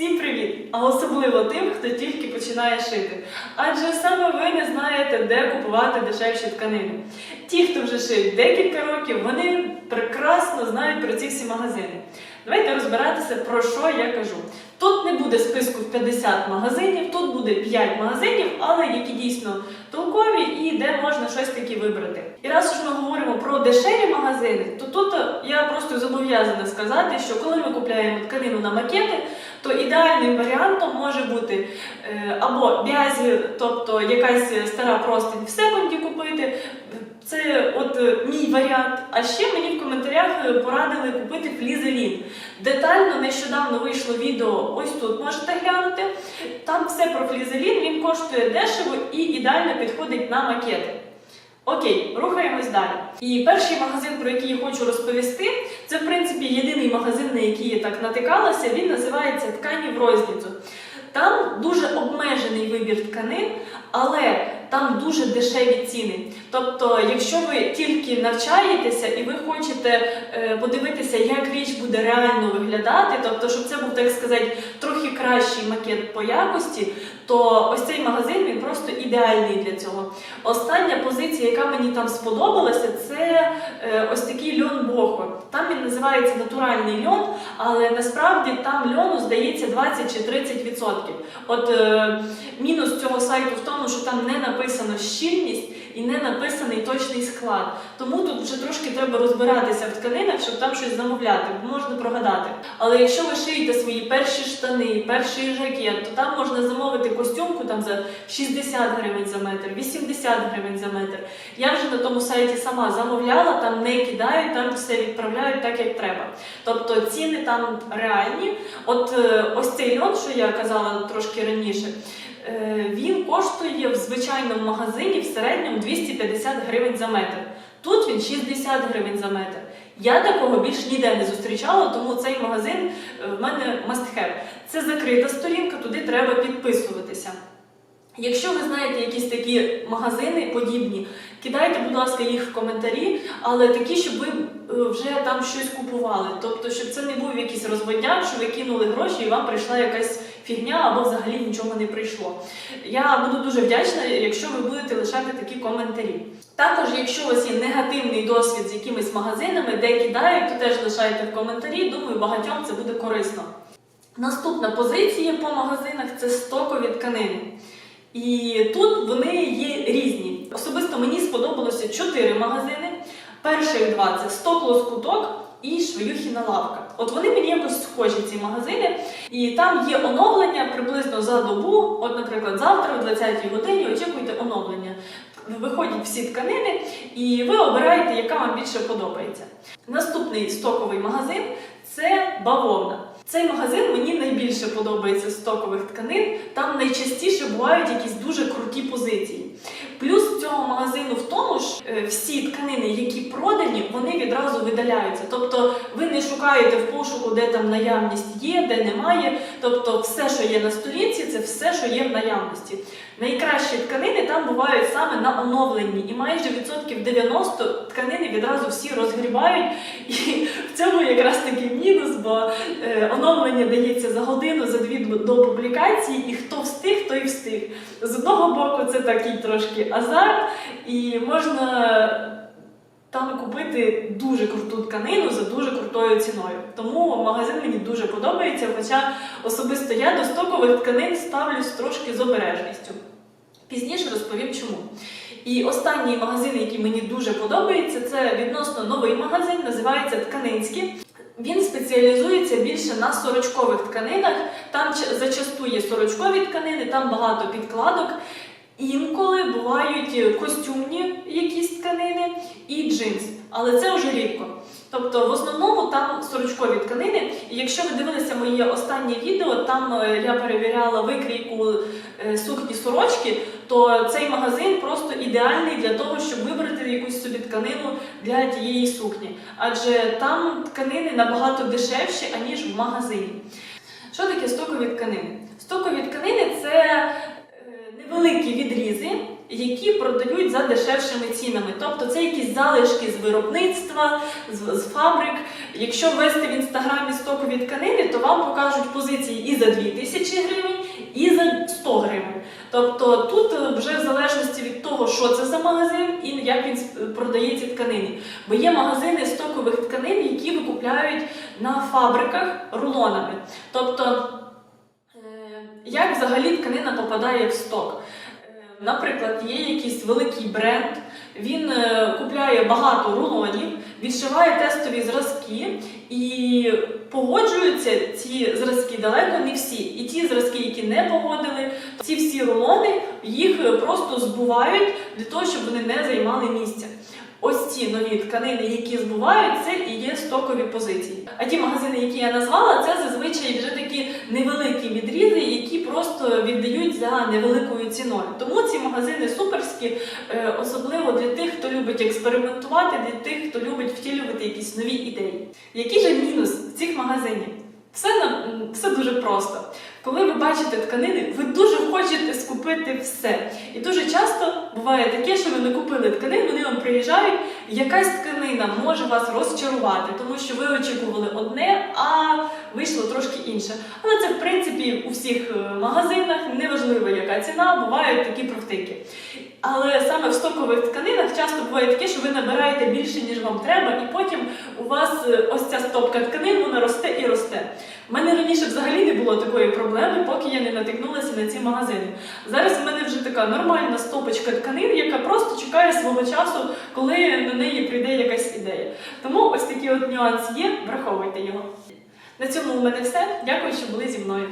Всім привіт! А особливо тим, хто тільки починає шити. Адже саме ви не знаєте, де купувати дешевші тканини. Ті, хто вже шив декілька років, вони прекрасно знають про ці всі магазини. Давайте розбиратися, про що я кажу. Тут не буде списку в 50 магазинів, тут буде 5 магазинів, але які дійсно толкові і де можна щось таке вибрати. І раз уж ми говоримо про дешеві магазини, то тут я просто зобов'язана сказати, що коли ми купляємо тканину на макети, то ідеальним варіантом може бути е, або бязі, тобто якась стара простинь в секунді купити. Це мій варіант. А ще мені в коментарях е, порадили купити флізелін. Детально нещодавно вийшло відео, ось тут можете глянути. Там все про флізелін, він коштує дешево і ідеально підходить на макети. Окей, рухаємось далі. І перший магазин, про який я хочу розповісти, це в принципі єдиний магазин, на який я так натикалася. Він називається Ткані в розніцю. Там дуже обмежений вибір тканин, але там дуже дешеві ціни. Тобто, якщо ви тільки навчаєтеся і ви хочете е, подивитися, як річ буде реально виглядати, тобто, щоб це був, так сказати, трохи кращий макет по якості, то ось цей магазин він просто ідеальний для цього. Остання позиція, яка мені там сподобалася, це е, ось такий льон Бохо. Там він називається натуральний льон, але насправді там льону здається 20 чи 30%. От е, мінус цього сайту в тому, що там не написано щільність і не написаний точний склад. Тому тут вже трошки треба розбиратися в тканинах, щоб там щось замовляти, бо можна прогадати. Але якщо ви шиєте свої перші штани, перший жакет, то там можна замовити костюмку там за 60 гривень за метр, 80 гривень за метр. Я вже на тому сайті сама замовляла, там не кидають, там все відправляють так, як треба. Тобто ціни там реальні. От е, ось цей льон, що я казала трошки раніше. Е, Він коштує в звичайному магазині в середньому 250 гривень за метр. Тут він 60 гривень за метр. Я такого більш ніде не зустрічала, тому цей магазин е, в мене must have. Це закрита сторінка, туди треба підписуватися. Якщо ви знаєте якісь такі магазини подібні, кидайте, будь ласка, їх в коментарі, але такі, щоб ви е, вже там щось купували. Тобто, щоб це не був якийсь розводняк, що ви кинули гроші і вам прийшла якась фігня або взагалі нічого не прийшло. Я буду дуже вдячна, якщо ви будете лишати такі коментарі. Також, якщо у вас є негативний досвід з якимись магазинами, де кидають, то теж лишайте в коментарі. Думаю, багатьом це буде корисно. Наступна позиція по магазинах це стокові тканини. І тут вони є різні. Особисто мені сподобалося чотири магазини. Перших два це сток лоскуток і швеюхіна лавка. От вони мені якось схожі ці магазини, і там є оновлення приблизно за добу. От, наприклад, завтра о 20-й годині очікуйте оновлення. Виходять всі тканини, і ви обираєте, яка вам більше подобається. Наступний стоковий магазин це бавовна. Цей магазин мені найбільше подобається з стокових тканин. Там найчастіше бувають якісь дуже круті позиції. Плюс цього магазину в тому ж е, всі тканини, які продані, вони відразу видаляються. Тобто ви не шукаєте в пошуку, де там наявність є, де немає. Тобто, все, що є на сторінці, це все, що є в наявності. Найкращі тканини там бувають саме на оновленні, і майже відсотків 90 тканини відразу всі розгрібають. І в цьому якраз таки мінус, бо е, оновлення дається за годину, за дві до публікації, і хто встиг, той встиг. З одного боку, це такий трошки азарт, і можна. Там купити дуже круту тканину за дуже крутою ціною. Тому магазин мені дуже подобається, хоча особисто я до стокових тканин ставлюсь трошки з обережністю. Пізніше розповім чому. І останній магазин, який мені дуже подобається, це відносно новий магазин, називається Тканинський. Він спеціалізується більше на сорочкових тканинах. Там зачасту є сорочкові тканини, там багато підкладок. Інколи бувають костюмні якісь тканини і джинс, але це вже рідко. Тобто, в основному там сорочкові тканини. І якщо ви дивилися моє останнє відео, там е, я перевіряла викрійку е, сукні сорочки, то цей магазин просто ідеальний для того, щоб вибрати якусь собі тканину для тієї сукні. Адже там тканини набагато дешевші, аніж в магазині. Що таке стокові тканини? Стокові тканини це е, невеликі відрізи, які продають за дешевшими цінами. Тобто це якісь залишки з виробництва, з, з фабрик. Якщо ввести в інстаграмі стокові тканини, то вам покажуть позиції і за 2000 і за 100 гривень. Тобто тут е, вже в залежності від того, що це за магазин і як він е, продає ці тканини. Бо є магазини стокових тканин, які викупляють на фабриках рулонами. Тобто, е, як взагалі тканина попадає в сток? Наприклад, є якийсь великий бренд, він купляє багато рулонів відшиває тестові зразки і погоджуються ці зразки далеко не всі. І ті зразки, які не погодили, ці всі рулони їх просто збувають для того, щоб вони не займали місця. Ось ці нові тканини, які збувають, це і є стокові позиції. А ті магазини, які я назвала, це зазвичай вже такі невеликі відрізи, просто віддають за невеликою ціною. Тому ці магазини суперські, е, особливо для тих, хто любить експериментувати, для тих, хто любить втілювати якісь нові ідеї. Який же мінус цих магазинів? Все, все дуже просто. Коли ви бачите тканини, ви дуже хочете скупити все. І дуже часто буває таке, що ви не купили тканин, вони вам приїжджають, якась тканина може вас розчарувати, тому що ви очікували одне, а вийшло трошки інше. Але це, в принципі, у всіх е, магазинах, неважливо, яка ціна, бувають такі профтики. Але саме в стокових тканинах часто буває таке, що ви набираєте більше, ніж вам треба, і потім у вас е, ось ця стопка тканин, вона росте і росте. У мене раніше взагалі не було такої проблеми, поки я не натикнулася на ці магазини. Зараз в мене вже така нормальна стопочка тканин, яка просто чекає свого часу, коли на неї прийде якась ідея. Тому ось такий от нюанс є, враховуйте його. На цьому у мене все. Дякую, що були зі мною.